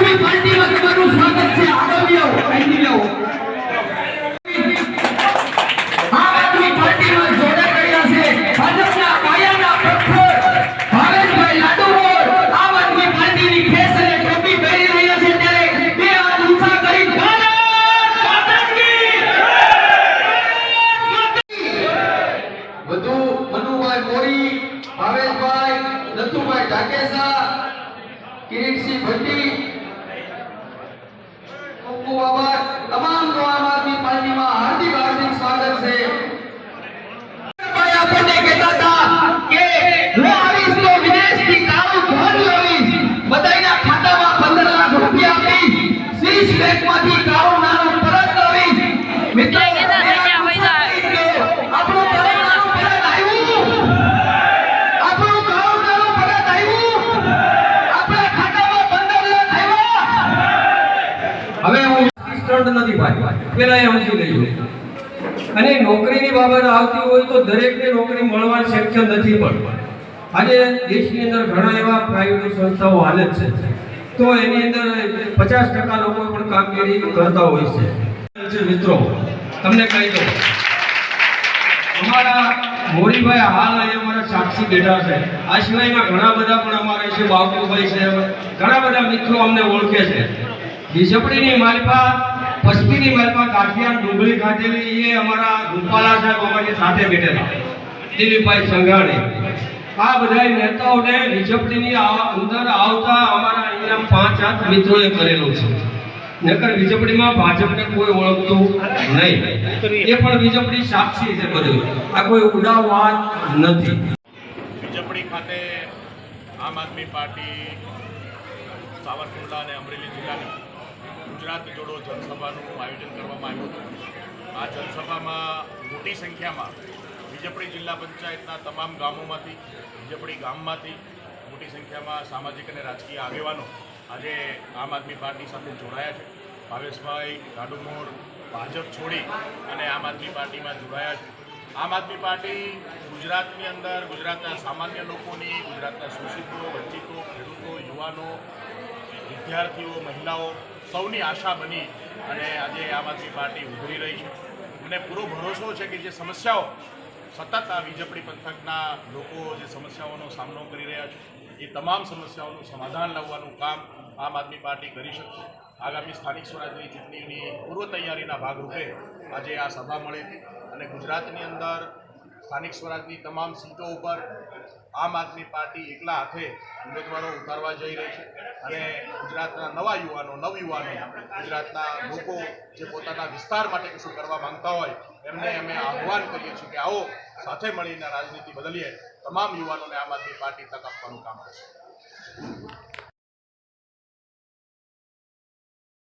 આદમી પાર્ટીમાં રહ્યા છે ત્યારે બે હાથ ભાવેશભાઈ નથુભાઈ ઢાકેસા કિરીટસિંહ ભટ્ટી નથી ભાઈ. પેલા એ સમજી લેજો અને નોકરીની બાબત આવતી હોય તો દરેકને નોકરી મળવાની શક્ય નથી પણ. આજે દેશની અંદર ઘણા એવા પ્રાઇવેટ સંસ્થાઓ હાલે છે. તો એની અંદર પચાસ ટકા લોકો પણ કામગીરી કરતા હોય છે. મિત્રો, તમને કહી દઉં. અમારા મોરીભાઈ હાલ અહીંયા અમારા સાક્ષી બેઠા છે. આ સિવાયના ઘણા બધા પણ અમારે છે બાબુભાઈ છે ઘણા બધા મિત્રો અમને ઓળખે છે. બીજપડીની માલપા પસ્તીની માલપા ગાંઠિયા ડુંગળી ખાધેલી એ અમારા રૂપાલા સાહેબ અમારી સાથે બેઠેલા. દિલીપભાઈ સંઘાણી. આ બધા નેતાઓને વિજપડીની આ અંદર આવતા અમારા અહીંયા પાંચ આઠ મિત્રોએ કરેલું છે. નકર વિજપડીમાં ભાજપને કોઈ ઓળખતું નહીં. એ પણ વિજપડી સાક્ષી છે બધું. આ કોઈ ઉડાવ વાત નથી. બીજપડી ખાતે આમ આદમી પાર્ટી સાવરકુંડલા અને અમરેલી જિલ્લાની ગુજરાત જોડો જનસભાનું આયોજન કરવામાં આવ્યું હતું. આ જનસભામાં મોટી સંખ્યામાં બીજપડી જિલ્લા પંચાયતના તમામ ગામોમાંથી બીજપડી ગામમાંથી મોટી સંખ્યામાં સામાજિક અને રાજકીય આગેવાનો આજે આમ આદમી પાર્ટી સાથે જોડાયા છે. ભાવેશભાઈ ગાડુમોર ભાજપ છોડી અને આમ આદમી પાર્ટીમાં જોડાયા છે. આમ આદમી પાર્ટી ગુજરાતની અંદર ગુજરાતના સામાન્ય લોકોની, ગુજરાતના શોષિતો, વંચિતો, ખેડૂતો, યુવાનો, વિદ્યાર્થીઓ, મહિલાઓ સૌની આશા બની અને આજે આમ આદમી પાર્ટી ઉભરી રહી છે. મને પૂરો ભરોસો છે કે જે સમસ્યાઓ સતત આ વીજપડી પંથકના લોકો જે સમસ્યાઓનો સામનો કરી રહ્યા છે, એ તમામ સમસ્યાઓનું સમાધાન લાવવાનું કામ આમ આદમી પાર્ટી કરી શકશે. આગામી સ્થાનિક સ્વરાજની ચૂંટણીની પૂર્વ તૈયારીના ભાગરૂપે આજે આ સભા મળી હતી અને ગુજરાતની અંદર સ્થાનિક સ્વરાજની તમામ સીટો ઉપર આમ આદમી પાર્ટી એકલા હાથે ઉમેદવારો ઉતારવા જઈ રહી છે. અને ગુજરાતના નવા યુવાનો નવયુવાનો ગુજરાતના લોકો જે પોતાના વિસ્તાર માટે કશું કરવા માંગતા હોય, એમને અમે આહ્વાન કરીએ છીએ કે આવો, સાથે મળીને રાજનીતિ બદલીએ. તમામ યુવાનોને આમ આદમી પાર્ટી તક આપવાનું કામ કરશે.